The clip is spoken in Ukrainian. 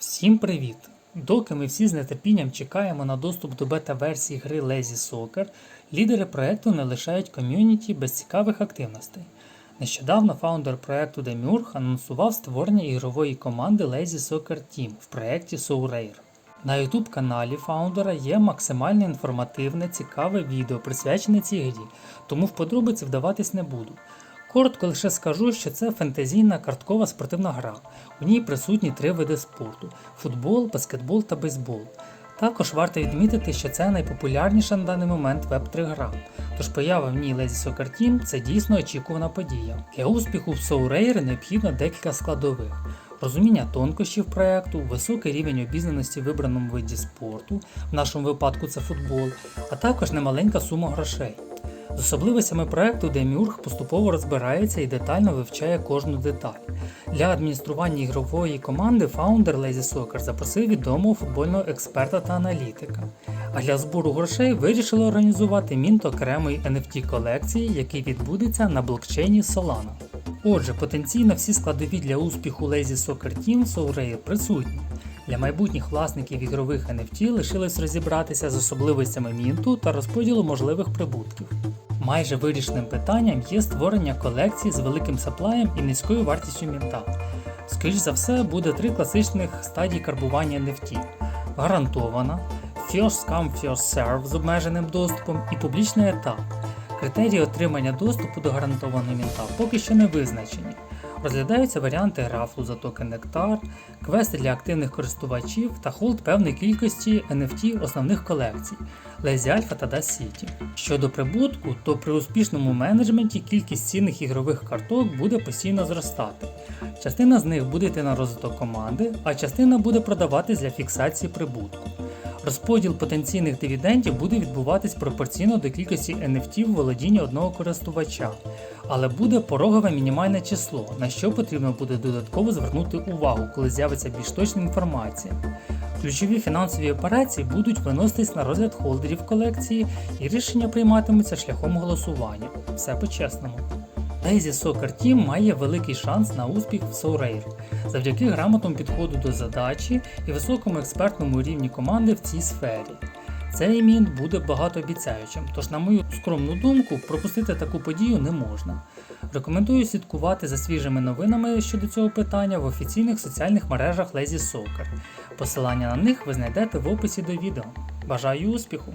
Всім привіт! Доки ми всі з нетерпінням чекаємо на доступ до бета-версії гри Lazy Soccer, лідери проекту не лишають ком'юніті без цікавих активностей. Нещодавно фаундер проекту Demurg анонсував створення ігрової команди Lazy Soccer Team в проєкті SoRare. На YouTube каналі фаундера є максимально інформативне, цікаве відео, присвячене цій грі, тому в подробиці вдаватись не буду. Коротко лише скажу, що це фентезійна карткова спортивна гра. У ній присутні три види спорту: футбол, баскетбол та бейсбол. Також варто відмітити, що це найпопулярніша на даний момент веб-3 гра, тож поява в ній Lazy Soccer Team це дійсно очікувана подія. Для успіху в SoRare необхідно декілька складових. Розуміння тонкощів проекту, високий рівень обізнаності в вибраному виді спорту, в нашому випадку це футбол, а також немаленька сума грошей. З особливостями проекту Демюрг поступово розбирається і детально вивчає кожну деталь. Для адміністрування ігрової команди фаундер Lazy Soccer запросив відомого футбольного експерта та аналітика. А для збору грошей вирішили організувати мінт окремої NFT колекції, який відбудеться на блокчейні Solana. Отже, потенційно всі складові для успіху Lazy Soccer Team SoRare присутні. Для майбутніх власників ігрових NFT лишилось розібратися з особливостями мінту та розподілу можливих прибутків. Майже вирішеним питанням є створення колекції з великим саплаєм і низькою вартістю мінта. Скоріш за все, буде три класичних стадії карбування NFT: гарантована, First Come First Serve з обмеженим доступом і публічний етап. Критерії отримання доступу до гарантованого мінта поки що не визначені. Розглядаються варіанти рафлу за токен Нектар, квести для активних користувачів та холд певної кількості NFT основних колекцій Lazy Alpha та Dust City. Щодо прибутку, то при успішному менеджменті кількість цінних ігрових карток буде постійно зростати. Частина з них буде йти на розвиток команди, а частина буде продаватись для фіксації прибутку. Розподіл потенційних дивідендів буде відбуватись пропорційно до кількості NFT в володінні одного користувача, але буде порогове мінімальне число, на що потрібно буде додатково звернути увагу, коли з'явиться більш точна інформація. Ключові фінансові операції будуть виноситись на розгляд холдерів колекції і рішення прийматимуться шляхом голосування. Все по-чесному. Lazy Soccer Team має великий шанс на успіх в SoRare завдяки грамотному підходу до задачі і високому експертному рівні команди в цій сфері. Цей мінт буде багатообіцяючим, тож, на мою скромну думку, пропустити таку подію не можна. Рекомендую слідкувати за свіжими новинами щодо цього питання в офіційних соціальних мережах Lazy Soccer. Посилання на них ви знайдете в описі до відео. Бажаю успіху!